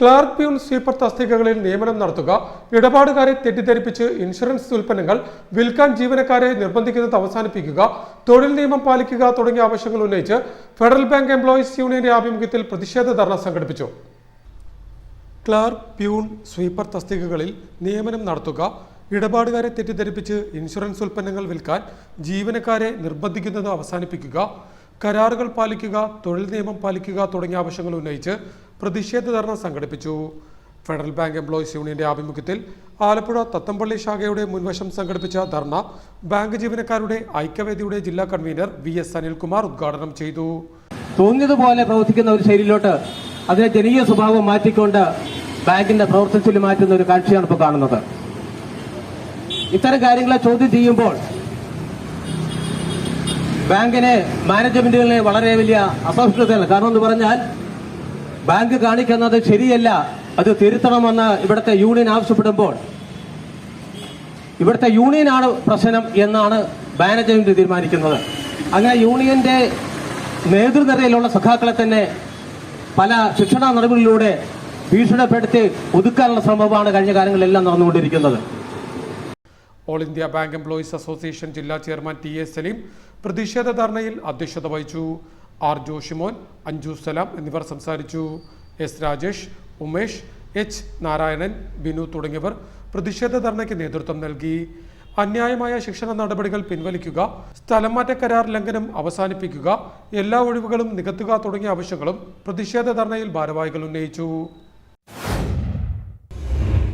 Clerk peon sweeper തസ്തികകളിൽ നിയമനം നടത്തുക ഇടപാടുകാരെ തെറ്റിദ്ധരിപ്പിച്ച് insurance ഉൽപ്പന്നങ്ങൾ വിൽക്കാൻ ജീവനക്കാരെ നിർബന്ധിക്കുന്നത് അവസാനിപ്പിക്കുക തൊഴിൽ നിയമം പാലിക്കുക തുടങ്ങിയ ആവശ്യങ്ങൾ ഉന്നയിച്ച് ഫെഡറൽ ബാങ്ക് എംപ്ലോയീസ് യൂണിയന്റെ ആഭിമുഖ്യത്തിൽ പ്രതിഷേധ ധർണ സംഘടിപ്പിച്ചു. ക്ലാർക്ക് പ്യൂൺ സ്വീപ്പർ തസ്തികകളിൽ നിയമനം നടത്തുക ഇടപാടുകാരെ തെറ്റിദ്ധരിപ്പിച്ച് ഇൻഷുറൻസ് ഉൽപ്പന്നങ്ങൾ വിൽക്കാൻ ജീവനക്കാരെ നിർബന്ധിക്കുന്നത് അവസാനിപ്പിക്കുക കരാറുകൾ പാലിക്കുക തൊഴിൽ നിയമം പാലിക്കുക തുടങ്ങിയ ആവശ്യങ്ങൾ ഉന്നയിച്ച് പ്രതിഷേധ ധർണ സംഘടിപ്പിച്ചു. ഫെഡറൽ ബാങ്ക് എംപ്ലോയീസ് യൂണിയന്റെ ആഭിമുഖ്യത്തിൽ ആലപ്പുഴ തത്തമ്പള്ളി ശാഖയുടെ മുൻവശം സംഘടിപ്പിച്ച ധർണ ബാങ്ക് ജീവനക്കാരുടെ ഐക്യവേദിയുടെ ജില്ലാ കൺവീനർ വി എസ് അനിൽകുമാർ ഉദ്ഘാടനം ചെയ്തു. തോന്നിയതുപോലെ പ്രവർത്തിക്കുന്ന ഒരു ശൈലിയിലോട്ട് അതിനെ ജനീയ സ്വഭാവം മാറ്റിക്കൊണ്ട് ബാങ്കിന്റെ പ്രവർത്തനത്തിൽ മാറ്റുന്ന ഒരു കാഴ്ചയാണ് ഇപ്പോൾ കാണുന്നത്. ഇത്തരം കാര്യങ്ങളെ ചോദ്യം ചെയ്യുമ്പോൾ ബാങ്കിനെ മാനേജ്മെന്റുകളെ വളരെ വലിയ അസംസ്കൃതയാണ് കാരണം എന്ന് പറഞ്ഞാൽ ബാങ്ക് കാണിക്കുന്നത് ശരിയല്ല അത് തിരുത്തണമെന്ന് ഇവിടുത്തെ യൂണിയൻ ആവശ്യപ്പെടുമ്പോൾ. ഇവിടുത്തെ യൂണിയനാണ് പ്രശ്നം എന്നാണ് മാനേജ്മെന്റ് തീരുമാനിക്കുന്നത്. അങ്ങനെ യൂണിയന്റെ നേതൃനിരയിലുള്ള സഖാക്കളെ തന്നെ പല ശിക്ഷണ നടപടികളിലൂടെ ഭീഷണിപ്പെടുത്തി ഒതുക്കാനുള്ള ശ്രമമാണ് കഴിഞ്ഞ കാലങ്ങളിലെല്ലാം നടന്നുകൊണ്ടിരിക്കുന്നത്. All India bank employees association ജില്ലാ ചെയർമാൻ ടി എ സലീം പ്രതിഷേധ ധർണയിൽ അധ്യക്ഷത വഹിച്ചു. ആർ ജോഷിമോൻ അഞ്ജു സലാം എന്നിവർ സംസാരിച്ചു. എസ് രാജേഷ് ഉമേഷ് എച്ച് നാരായണൻ ബിനു തുടങ്ങിയവർ പ്രതിഷേധ ധർണയ്ക്ക് നേതൃത്വം നൽകി. അന്യായമായ ശിക്ഷണ നടപടികൾ പിൻവലിക്കുക സ്ഥലംമാറ്റ കരാർ ലംഘനം അവസാനിപ്പിക്കുക എല്ലാ ഒഴിവുകളും നികത്തുക തുടങ്ങിയ ആവശ്യങ്ങളും പ്രതിഷേധ ധർണയിൽ ഭാരവാഹികൾ ഉന്നയിച്ചു.